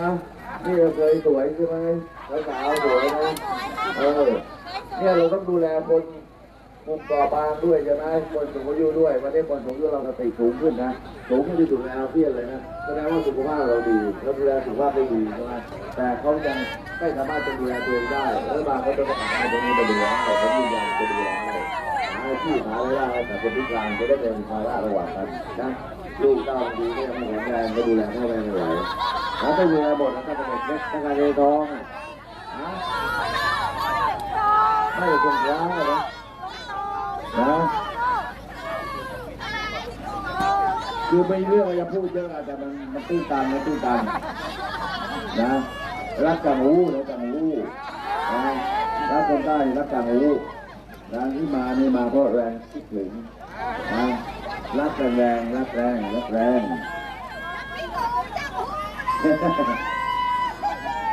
นะนี่เราเคยสวยใช่ไหมแล้วสาวสวยนะเออเนี่ยเราต้องดูแลคนกลุ่มต่อบางด้วยใช่ไหมคนสูงอายุด้วยวันนี้คนสูงอายุเราสติสูงขึ้นนะสูงขึ้นที่สุดในอาเซียนเลยนะแสดงว่าสุขภาพเราดีเราดูแลสุขภาพได้ดีใช่ไหมแต่เขายังไม่สามารถจะดูแลตัวเองได้แล้วบางเขาจะมาหาตรงนี้ไปดูแลแต่เขายืนยันจะดูแลหาอาชีพหารายได้แต่คนพิการจะได้เป็นภาระระหว่างกันนะลูกเต้าบางทีก็ยังไม่แข็งแรงก็ดูแลพ่อแม่ไม่ไหว แล้วไปดูแลหมดแล้วก็เป็นเด็กเล็กตั้งแต่เด็กท้องอะไม่ได้คนร้ายนะนะคือไม่เรื่องอะไรจะพูดเยอะอะแต่มันมันตื้นตันมันตื้นตันนะรักกังหูรักกังหูนะรักคนใต้รักกังหูนะที่มานี่มาเพราะแรงคิดถึงนะรักแรงรักแรงรักแรง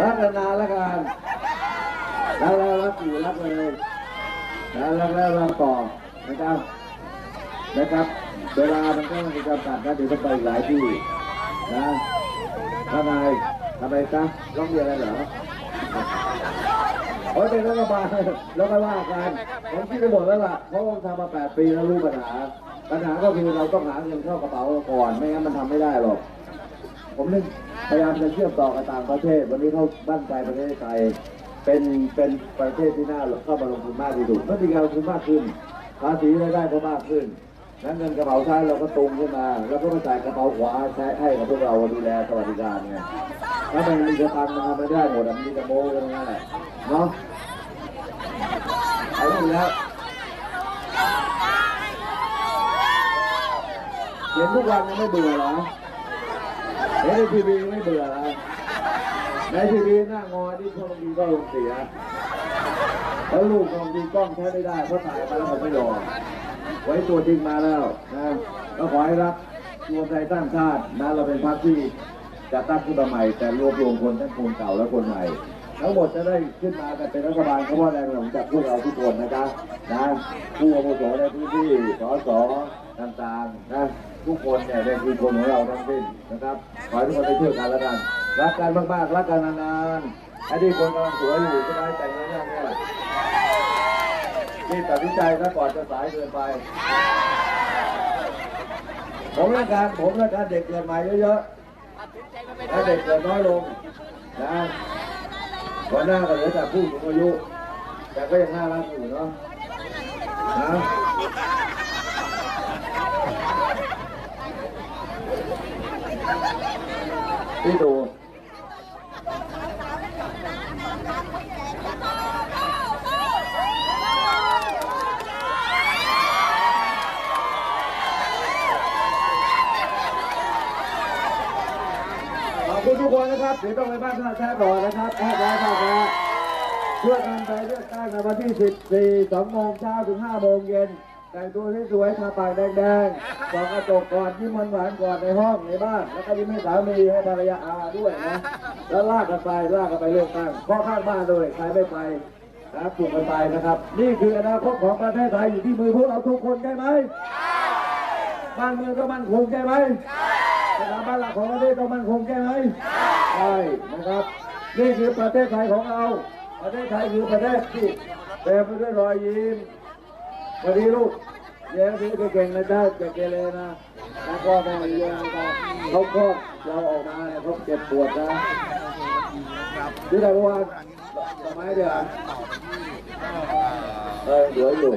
รักนานแล้วกันรักแล้วรักอยู่รักเลยนะรักแล้วรักต่อนะครับนะครับ เวลามันก็มีจำกัดนะเดี๋ยวต้องไปหลายที่นะทำไมทำไมซะร้องเรียนอะไรเหรอโอ้ยเป็นรัฐบาลแล้วก็ว่ากันผมคิดไปหมดแล้วล่ะเพราะผมทำมาแปดปีแล้วรู้ปัญหา ปัญหาก็คือเราต้องหาเงินเข้ากระเป๋าก่อน ไม่งั้นมันทำไม่ได้หรอก ผมนึก พยายามจะเชื่อมต่อกับต่างประเทศ วันนี้เขาบ้านใจประเทศไทยเป็นเป็นประเทศที่น่าเข้ามาลงทุนมากที่สุดเมื่อมีการลงทุนมากขึ้น ภาษีรายได้ก็มากขึ้นแล้วเงินกระเป๋าซ้ายเราก็ตรงขึ้นมา แล้วก็มาจ่ายกระเป๋าขวาใช้ให้กับพวกเราดูแลสวัสดิการไงถ้ามันมีกระตังมันทำไม่ได้หมดมันมีกระโมกันทั้งนั้นแหละเนาะเอาอีกแล้วเห็นทุกวันยังไม่เบื่อเหรอ เห็นในทีวีไม่เบื่อแล้วในทีวีหน้างอที่คนบางทีก็ลงเสีย แล้วลูกบางทีกล้องใช้ไม่ได้เพราะถ่ายมาแล้วผมไม่รอมไว้ตัวจริงมาแล้วนะก็ขอให้รักรวมใจสร้งชาตินะเราเป็นพรรคที่จะตั้งขึ้นมาใหม่ แต่รวบรวมคนทั้งคนเก่าและคนใหม่ทั้งหมดจะได้ขึ้นมากันเป็นรัฐบาลเขาว่าแรงหนุนจากพวกเราทุกคนนะครับนะผู้อาวุโสในพื้นที่สสต่างๆนะ ทุกคนเนี่ยเป็นคือคนของเราทั้งสิ้นนะครับขอให้ทุกคนได้ช่วยกันแล้วกันรักกันมากๆรักกันนานๆไอ้ที่คนกำลังสวยอยู่ก็ได้แต่งงานเนี่ยนี่ตัดสินใจซะก่อนจะสายเกินไป ผมเรื่องการผมเรื่องการเด็กเกิดใหม่เยอะๆให้เด็กเกิดน้อยลงนะวันหน้าก็เหลือแต่ผู้สูงอายุแต่ก็ยังน่ารักอยู่เนาะนะ พี่ดูขอบคุณทุกคนนะครับเดี๋ยวต้องไปบ้านท่าแท้ต่อนะครับแท้แท้ท่าแท้ช่วยกันไปเลือกตั้งในวันที่ 14 2โมงเช้าถึง 5 โมงเย็น แต่งตัวสวยๆทาปากแดงๆส่องกระจกก่อนยิ้มหวานก่อนในห้องในบ้าน แล้วก็ยิ้มให้สามีให้ภรรยาอาด้วยนะ แล้วลากกันไปลากกันไปเลือกตั้งข้อข้างบ้านด้วยใครไม่ไปนะปลุกกันไปนะครับ นี่คืออนาคตของประเทศไทยอยู่ที่มือพวกเราทุกคนใช่ไหมบ้านเมืองก็มั่นคงใช่ไหมสถาบันหลักของประเทศต้องมั่นคงใช่ไหมใช่นะครับ นี่คือประเทศไทยของเรา ประเทศไทยคือประเทศที่เต็มไปด้วยรอยยิ้ม สวัสดีลูกเลี้ยงพี่เก่งนะจ๊ะอย่าเกเรนะแล้วก็แม่เลี้ยงนะครับเขาคลอดเราออกมาเนี่ยเขาเจ็บปวดนะที่ไหนเมื่อวานสมัยเดียวเออสวยอยู่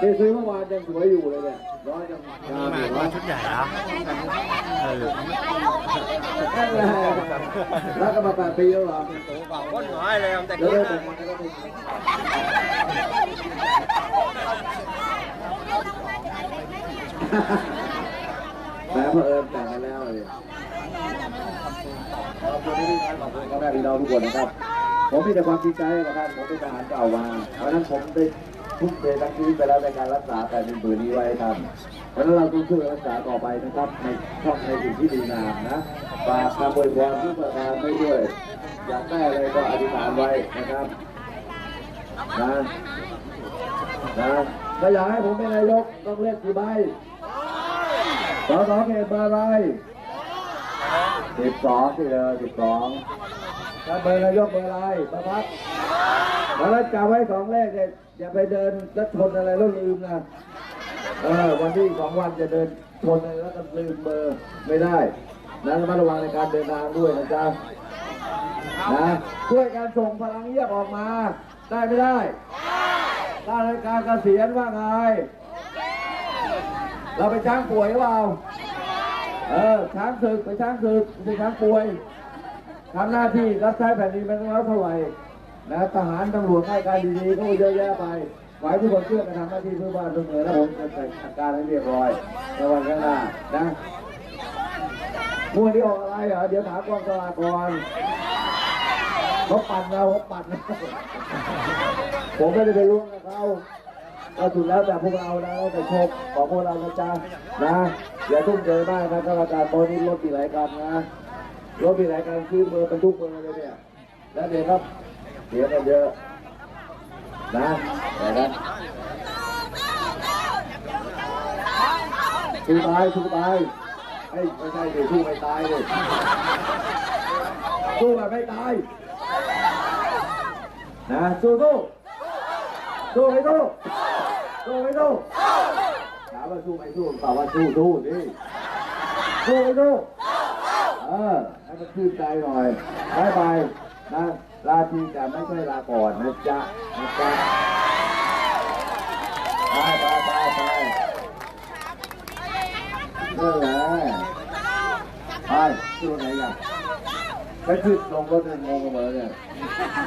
ที่ซื้อเมื่อวานยังสวยอยู่เลยเนี่ยร้อยจังงามอยู่มานะชุดใหญ่นะเออนั่นแหละรักกันมาแปดปีแล้วเหรอก้นน้อยเลยแต่เดี๋ยวกี้เลิกแต่งงานกันแล้วไม่แหมเผอิญแต่งกันแล้วเลยขอบคุณที่ท่านขอบคุณพ่อแม่พี่น้องทุกคนนะครับ ผมมีแต่ความดีใจกับท่านผมเป็นทหารเก่ามาเพราะฉะนั้นผมได้ ทุ่มเททั้งชีวิตไปแล้วในการรักษาแต่เป็นปืนนี้ไว้ทำเพราะฉะนั้นเราต้องช่วยรักษาต่อไปนะครับ ในช่องในสิ่งที่ดีงามนะฝากคำอวยพรทุกประการไว้ด้วย อยากได้อะไรก็อธิษฐานไว้นะครับนะนะถ้าอยากให้ผมเป็นนายกต้องเลือกกี่ใบสสเขตบาอะไรสิบสองที่เดิมสิบสองถ้าเบอร์นายกเบอร์อะไรประพัด แล้วจำไว้สองเลขเนี่ยอย่าไปเดินแล้วชนอะไรแล้วลืมนะเออวันที่สองวันจะเดินชนอะไรแล้วก็ลืมเบอร์ไม่ได้นะระมัดระวังในการเดินทางด้วยนะจ๊ะนะช่วยการส่งพลังเยียบออกมา ได้ไม่ได้ได้รายการเกษียณว่าไงเราไปช้างป่วยหรือเปล่าเออช้างศึกไปช้างศึกไม่ใช่ช้างป่วยทำหน้าที่รับใช้แผ่นดินเป็นร้อยเท่าไหร่ นะทหารตำรวจให้การดีๆก็เยอะแยะไปขอให้ทุกคนเชื่อกันทำหน้าที่เพื่อบ้านเพื่อเมืองแล้วผมจะจัดการให้เรียบร้อยในวันข้างหน้านะมวยที่ออกอะไรเหรอเดี๋ยวถามกองสลากก่อนเขาปั่นเราเขาปั่นผมไม่ได้ไปร่วมกับเขาก็สุดแล้วแต่พวกเรานะแล้วแต่โชคของพวกเรานะจ๊ะนะอย่าทุ่มเทมากนะข้าราชการตอนนี้รถมีหลายคันนะรถมีหลายคันซื้อเบอร์บรรทุกเบอร์เลยเนี่ยแล้วเดี๋ยวครับ สียกันเยอะนะแต่นั้นสู้ตายสู้ตายเฮ้ไม่ใช่เดี๋ยวสู้ไม่ตายเลยสู้แบบไม่ตายนะสู้สู้สู้ไม่สู้สู้ไม่สู้ถามว่าสู้ไม่สู้ตอบว่าสู้สู้ดิสู้ไม่สู้เออให้มันชื่นใจหน่อยบายบายนะ ลาทีแต่ไม่ใช่ลาก่อนนะจ๊ะนะจ๊ะไปไปไปไปนั่นแหละไปสู้ไหนกันไปขึ้นลงรถเนี่ยงงกันหมดเลยเนี่ย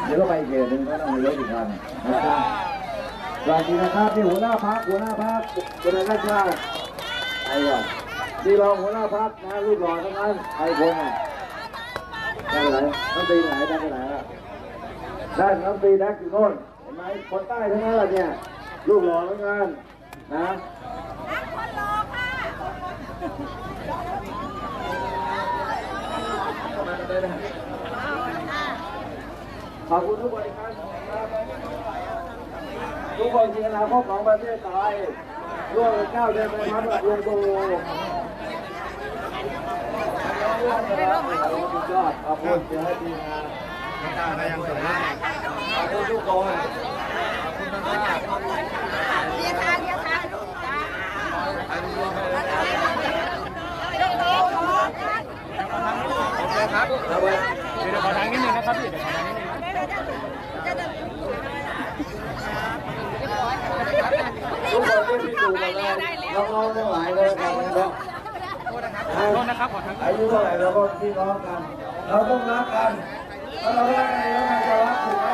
เดี๋ยวก็ไปอีกตหนึ่งก็ต้องมีรถอีกคันนะจ๊ะสวัสดีนะครับนี่หัวหน้าพักหัวหน้าพักหัวหน้าราชการใครก่อนนี่รองหัวหน้าพักนะรูปหล่อทั้งนั้นใครคนอะได้ไหนน้องตีไหนได้ไปไหนอะ ได้น้องตีแดกอยู่โน่นเห็นไหมคนใต้ทั้งนั้นเนี่ยรูปหล่อทั้งนั้นนะขอบคุณทุกคนครับทุกคนที่อนาคตของประเทศไทยร่วมก้าวเดินไปพัฒนาลงโตสุดยอดขอบคุณที่ให้ทีมงาน ลูกจ้าแล้วไปเดี๋ยวขอทางนิดนึงนะครับพี่เดี๋ยวขอทางนิดนึงทุกคนที่อยู่มาแล้วน้องๆทั้งหลายเลยกันนะครับโทษนะครับขอทางอายุเท่าไหร่เราก็พี่น้องกัน เราต้องรักกัน ถ้าเรารักกันแล้วมันจะรักถูกไหม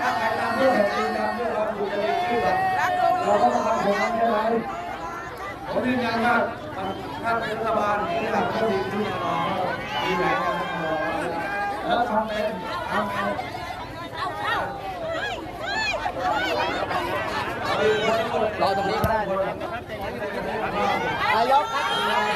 ถ้าใครทำเพื่อแผ่นดินทำเพื่อความอยู่ในที่เราเราก็ต้องทำผลนั้นใช่ไหมผมยืนยันว่าถ้าเป็นรัฐบาลที่หลักก็ดีที่แน่นอมีแผนการทำงานแล้วทำเป็นทำเป็นรอตรงนี้ก็ได้นะครับนายกครับ